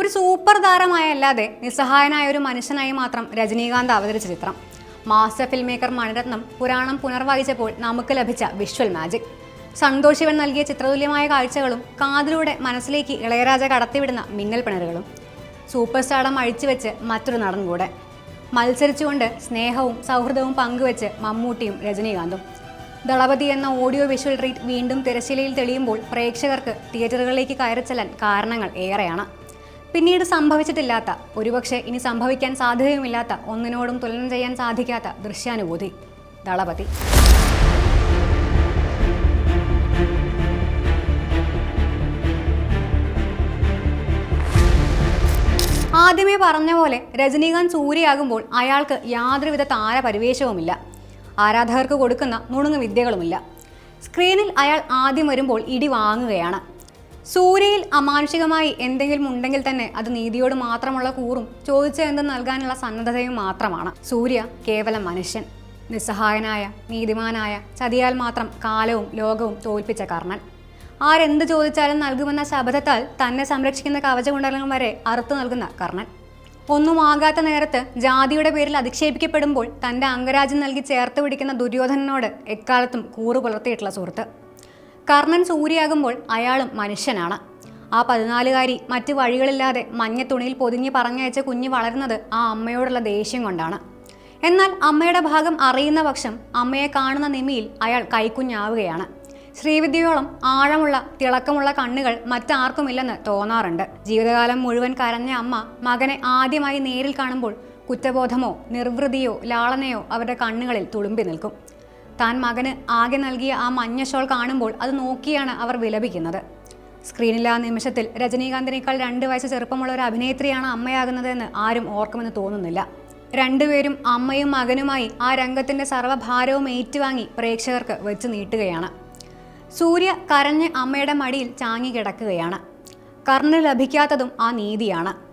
ഒരു സൂപ്പർ താരമായല്ലാതെ നിസ്സഹായനായ ഒരു മനുഷ്യനായി മാത്രം രജനീകാന്ത് അവതരിച്ച ചിത്രം. മാസ്റ്റർ ഫിൽം മേക്കർ മണിരത്നം പുരാണം പുനർവായിച്ചപ്പോൾ നമുക്ക് ലഭിച്ച വിഷ്വൽ മാജിക്. സന്തോഷ് ശിവൻ നൽകിയ ചിത്രതുല്യമായ കാഴ്ചകളും കാതിലൂടെ മനസ്സിലേക്ക് ഇളയരാജ കടത്തിവിടുന്ന മിന്നൽ പിണറുകളും സൂപ്പർ സ്റ്റാർഡം അഴിച്ചുവെച്ച് മറ്റൊരു നടൻ കൂടെ. മത്സരിച്ചുകൊണ്ട് സ്നേഹവും സൗഹൃദവും പങ്കുവെച്ച് മമ്മൂട്ടിയും രജനീകാന്തും. ദളപതി എന്ന ഓഡിയോ വിഷ്വൽ ട്രീറ്റ് വീണ്ടും തിരശ്ശീലയിൽ തെളിയുമ്പോൾ പ്രേക്ഷകർക്ക് തിയേറ്ററുകളിലേക്ക് കയറിച്ചെല്ലാൻ കാരണങ്ങൾ ഏറെയാണ്. പിന്നീട് സംഭവിച്ചിട്ടില്ലാത്ത ഒരുപക്ഷെ ഇനി സംഭവിക്കാൻ സാധ്യതയുമില്ലാത്ത ഒന്നിനോടും തുലനം ചെയ്യാൻ സാധിക്കാത്ത ദൃശ്യാനുഭൂതി. ദളപതി. ആദ്യമേ പറഞ്ഞ പോലെ രജനീകാന്ത് സൂര്യയാകുമ്പോൾ അയാൾക്ക് യാതൊരുവിധ താരപരിവേഷവുമില്ല. ആരാധകർക്ക് കൊടുക്കുന്ന നുണുങ്ങ് വിദ്യകളുമില്ല. സ്ക്രീനിൽ അയാൾ ആദ്യം വരുമ്പോൾ ഇടി വാങ്ങുകയാണ്. സൂര്യയിൽ അമാനുഷികമായി എന്തെങ്കിലും ഉണ്ടെങ്കിൽ തന്നെ അത് നീതിയോട് മാത്രമുള്ള കൂറും ചോദിച്ച എന്ത് നൽകാനുള്ള സന്നദ്ധതയും മാത്രമാണ്. സൂര്യ കേവലം മനുഷ്യൻ. നിസ്സഹായനായ നീതിമാനായ ചതിയാൽ മാത്രം കാലവും ലോകവും തോൽപ്പിച്ച കർണൻ ആരെന്ത് ചോദിച്ചാലും നൽകുമെന്ന ശബദത്താൽ തന്നെ സംരക്ഷിക്കുന്ന കവചകുണ്ടലം വരെ അറുത്തു നൽകുന്ന കർണൻ ഒന്നും ആകാത്ത നേരത്ത് ജാതിയുടെ പേരിൽ അധിക്ഷേപിക്കപ്പെടുമ്പോൾ തന്റെ അംഗരാജ്യം നൽകി ചേർത്ത് പിടിക്കുന്ന ദുര്യോധനനോട് എക്കാലത്തും കൂറു പുലർത്തിയിട്ടുള്ള സുഹൃത്ത്. കർണൻ സൂര്യയാകുമ്പോൾ അയാളും മനുഷ്യനാണ്. ആ പതിനാലുകാരി മറ്റ് വഴികളില്ലാതെ മഞ്ഞത്തുണിയിൽ പൊതിഞ്ഞ് പറഞ്ഞയച്ച കുഞ്ഞ് വളരുന്നത് ആ അമ്മയോടുള്ള ദേഷ്യം കൊണ്ടാണ്. എന്നാൽ അമ്മയുടെ ഭാഗം അറിയുന്ന പക്ഷം അമ്മയെ കാണുന്ന നിമിയിൽ അയാൾ കൈക്കുഞ്ഞാവുകയാണ്. ശ്രീവിദ്യയോളം ആഴമുള്ള തിളക്കമുള്ള കണ്ണുകൾ മറ്റാർക്കുമില്ലെന്ന് തോന്നാറുണ്ട്. ജീവിതകാലം മുഴുവൻ കരഞ്ഞ അമ്മ മകനെ ആദ്യമായി നേരിൽ കാണുമ്പോൾ കുറ്റബോധമോ നിർവൃതിയോ ലാളനയോ അവരുടെ കണ്ണുകളിൽ തുളുമ്പി നിൽക്കും. താൻ മകന് ആകെ നൽകിയ ആ മഞ്ഞ ഷോൾ കാണുമ്പോൾ അത് നോക്കിയാണ് അവർ വിലപിക്കുന്നത്. സ്ക്രീനിലെ ആ നിമിഷത്തിൽ രജനീകാന്തിനേക്കാൾ രണ്ട് വയസ്സ് ചെറുപ്പമുള്ള ഒരു അഭിനേത്രിയാണ് അമ്മയാകുന്നതെന്ന് ആരും ഓർക്കുമെന്ന് തോന്നുന്നില്ല. രണ്ടുപേരും അമ്മയും മകനുമായി ആ രംഗത്തിന്റെ സർവഭാരവും ഏറ്റുവാങ്ങി പ്രേക്ഷകർക്ക് വെച്ച് നീട്ടുകയാണ്. സൂര്യ കരഞ്ഞ് അമ്മയുടെ മടിയിൽ ചാങ്ങി കിടക്കുകയാണ്. കർണ ലഭിക്കാത്തതും ആ നീതിയാണ്.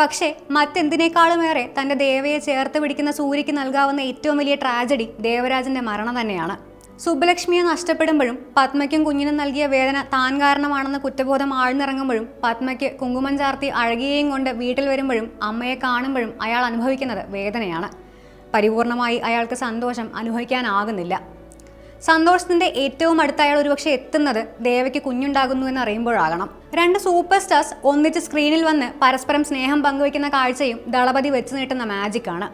പക്ഷേ മറ്റെന്തിനേക്കാളുമേറെ തന്റെ ദേവയെ ചേർത്ത് പിടിക്കുന്ന സൂര്യയ്ക്ക് നൽകാവുന്ന ഏറ്റവും വലിയ ട്രാജഡി ദേവരാജന്റെ മരണം തന്നെയാണ്. സുബ്ബലക്ഷ്മിയെ നഷ്ടപ്പെടുമ്പോഴും പത്മയ്ക്കും കുഞ്ഞിനും നൽകിയ വേദന താൻ കാരണമാണെന്ന കുറ്റബോധം ആഴ്ന്നിറങ്ങുമ്പോഴും പത്മയ്ക്ക് കുങ്കുമം ചാർത്തി അഴകിയെയും കൊണ്ട് വീട്ടിൽ വരുമ്പോഴും അമ്മയെ കാണുമ്പോഴും അയാൾ അനുഭവിക്കുന്നത് വേദനയാണ്. പരിപൂർണമായി അയാൾക്ക് സന്തോഷം അനുഭവിക്കാനാകുന്നില്ല. സന്തോഷത്തിന്റെ ഏറ്റവും അടുത്ത അയാൾ ഒരുപക്ഷെ എത്തുന്നത് ദേവയ്ക്ക് കുഞ്ഞുണ്ടാകുന്നു എന്ന് അറിയുമ്പോഴാകണം. രണ്ട് സൂപ്പർ സ്റ്റാർസ് ഒന്നിച്ച് സ്ക്രീനിൽ വന്ന് പരസ്പരം സ്നേഹം പങ്കുവയ്ക്കുന്ന കാഴ്ചയും ദളപതി വെച്ച് നീട്ടുന്ന മാജിക്കാണ്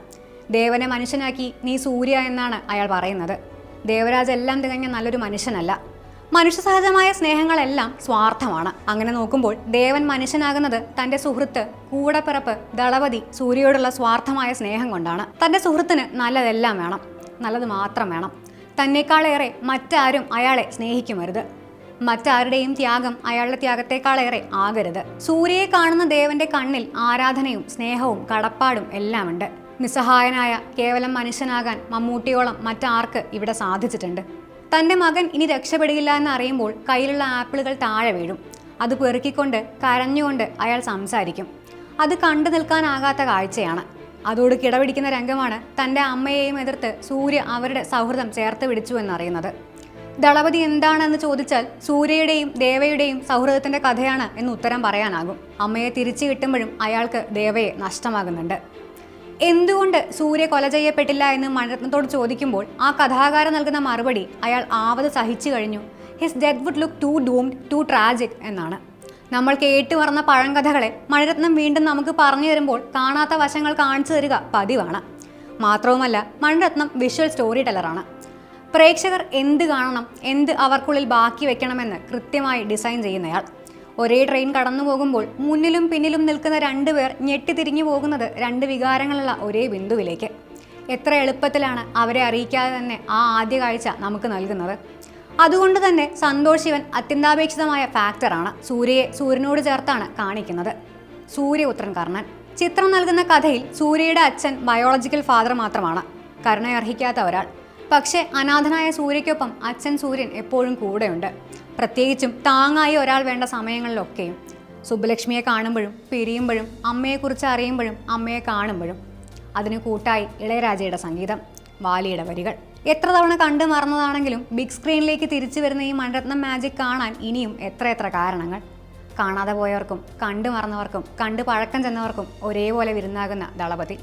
ദേവനെ മനുഷ്യനാക്കി നീ സൂര്യ എന്നാണ് അയാൾ പറയുന്നത്. ദേവരാജ് എല്ലാം തികഞ്ഞ നല്ലൊരു മനുഷ്യനല്ല. മനുഷ്യ മനുഷ്യസഹജമായ സ്നേഹങ്ങളെല്ലാം സ്വാർത്ഥമാണ്. അങ്ങനെ നോക്കുമ്പോൾ ദേവൻ മനുഷ്യനാകുന്നത് തന്റെ സുഹൃത്ത് കൂടപ്പിറപ്പ് ദളപതി സൂര്യയോടുള്ള സ്വാർത്ഥമായ സ്നേഹം കൊണ്ടാണ്. തന്റെ സുഹൃത്തിന് നല്ലതെല്ലാം വേണം. നല്ലത് മാത്രം വേണം. തന്നെക്കാളേറെ മറ്റാരും അയാളെ സ്നേഹിക്കുമരുത്. മറ്റാരുടെയും ത്യാഗം അയാളുടെ ത്യാഗത്തെക്കാളേറെ ആകരുത്. സൂര്യയെ കാണുന്ന ദേവന്റെ കണ്ണിൽ ആരാധനയും സ്നേഹവും കടപ്പാടും എല്ലാമുണ്ട്. നിസ്സഹായനായ കേവലം മനുഷ്യനാകാൻ മമ്മൂട്ടിയോളം മറ്റാർക്ക് ഇവിടെ സാധിച്ചിട്ടുണ്ട്. തന്റെ മകൻ ഇനി രക്ഷപ്പെടുകയില്ല എന്ന് അറിയുമ്പോൾ കയ്യിലുള്ള ആപ്പിളുകൾ താഴെ വീഴും. അത് പെറുക്കിക്കൊണ്ട് കരഞ്ഞുകൊണ്ട് അയാൾ സംസാരിക്കും. അത് കണ്ടു നിൽക്കാനാകാത്ത കാഴ്ചയാണ്. അതോട് കിടപിടിക്കുന്ന രംഗമാണ് തന്റെ അമ്മയെയും എതിർത്ത് സൂര്യ അവരുടെ സൗഹൃദം ചേർത്ത് പിടിച്ചു എന്നറിയുന്നത്. ദളപതി എന്താണെന്ന് ചോദിച്ചാൽ സൂര്യയുടെയും ദേവയുടെയും സൗഹൃദത്തിന്റെ കഥയാണ് എന്ന് ഉത്തരം പറയാനാകും. അമ്മയെ തിരിച്ചു കിട്ടുമ്പോഴും അയാൾക്ക് ദേവയെ നഷ്ടമാകുന്നുണ്ട്. എന്തുകൊണ്ട് സൂര്യ കൊല ചെയ്യപ്പെട്ടില്ല എന്ന് മണരത്നത്തോട് ചോദിക്കുമ്പോൾ ആ കഥാകാരൻ നൽകുന്ന മറുപടി അയാൾ ആവത് സഹിച്ചു കഴിഞ്ഞു. His death would look to doomed to tragic എന്നാണ്. നമ്മൾ കേട്ടു മറന്ന പഴങ്കഥകളെ മണിരത്നം വീണ്ടും നമുക്ക് പറഞ്ഞു തരുമ്പോൾ കാണാത്ത വശങ്ങൾ കാണിച്ചു തരിക പതിവാണ്. മാത്രവുമല്ല മണിരത്നം വിഷ്വൽ സ്റ്റോറി ടെലറാണ് പ്രേക്ഷകർ എന്ത് കാണണം എന്ത് അവർക്കുള്ളിൽ ബാക്കി വെക്കണമെന്ന് കൃത്യമായി ഡിസൈൻ ചെയ്യുന്നയാൾ. ഒരേ ട്രെയിൻ കടന്നു പോകുമ്പോൾ മുന്നിലും പിന്നിലും നിൽക്കുന്ന രണ്ടുപേർ ഞെട്ടിത്തിരിഞ്ഞു പോകുന്നത് രണ്ട് വികാരങ്ങളുള്ള ഒരേ ബിന്ദുവിലേക്ക്. എത്ര എളുപ്പത്തിലാണ് അവരെ അറിയിക്കാതെ തന്നെ ആ ആദ്യ കാഴ്ച നമുക്ക് നൽകുന്നത്. അതുകൊണ്ട് തന്നെ സന്തോഷ് ശിവൻ അത്യന്താപേക്ഷിതമായ ഫാക്ടറാണ് സൂര്യയെ സൂര്യനോട് ചേർത്താണ് കാണിക്കുന്നത്. സൂര്യപുത്രൻ കർണൻ. ചിത്രം നൽകുന്ന കഥയിൽ സൂര്യയുടെ അച്ഛൻ ബയോളജിക്കൽ ഫാദർ മാത്രമാണ്. കരുണയർഹിക്കാത്ത ഒരാൾ. പക്ഷേ അനാഥനായ സൂര്യയ്ക്കൊപ്പം അച്ഛൻ സൂര്യൻ എപ്പോഴും കൂടെയുണ്ട്. പ്രത്യേകിച്ചും താങ്ങായി ഒരാൾ വേണ്ട സമയങ്ങളിലൊക്കെയും. സുബ്ബലക്ഷ്മിയെ കാണുമ്പോഴും പിരിയുമ്പോഴും അമ്മയെക്കുറിച്ച് അറിയുമ്പോഴും അമ്മയെ കാണുമ്പോഴും. അതിന് കൂട്ടായി ഇളയരാജയുടെ സംഗീതം വാലിയുടെ വരികൾ. എത്ര തവണ കണ്ടു മറന്നതാണെങ്കിലും ബിഗ് സ്ക്രീനിലേക്ക് തിരിച്ചു വരുന്ന ഈ മൺരത്നം മാജിക് കാണാൻ ഇനിയും എത്ര എത്ര കാരണങ്ങൾ. കാണാതെ പോയവർക്കും കണ്ടു മറന്നവർക്കും കണ്ടു പഴക്കം ചെന്നവർക്കും ഒരേപോലെ വിരുന്നാകുന്ന ദളപതി.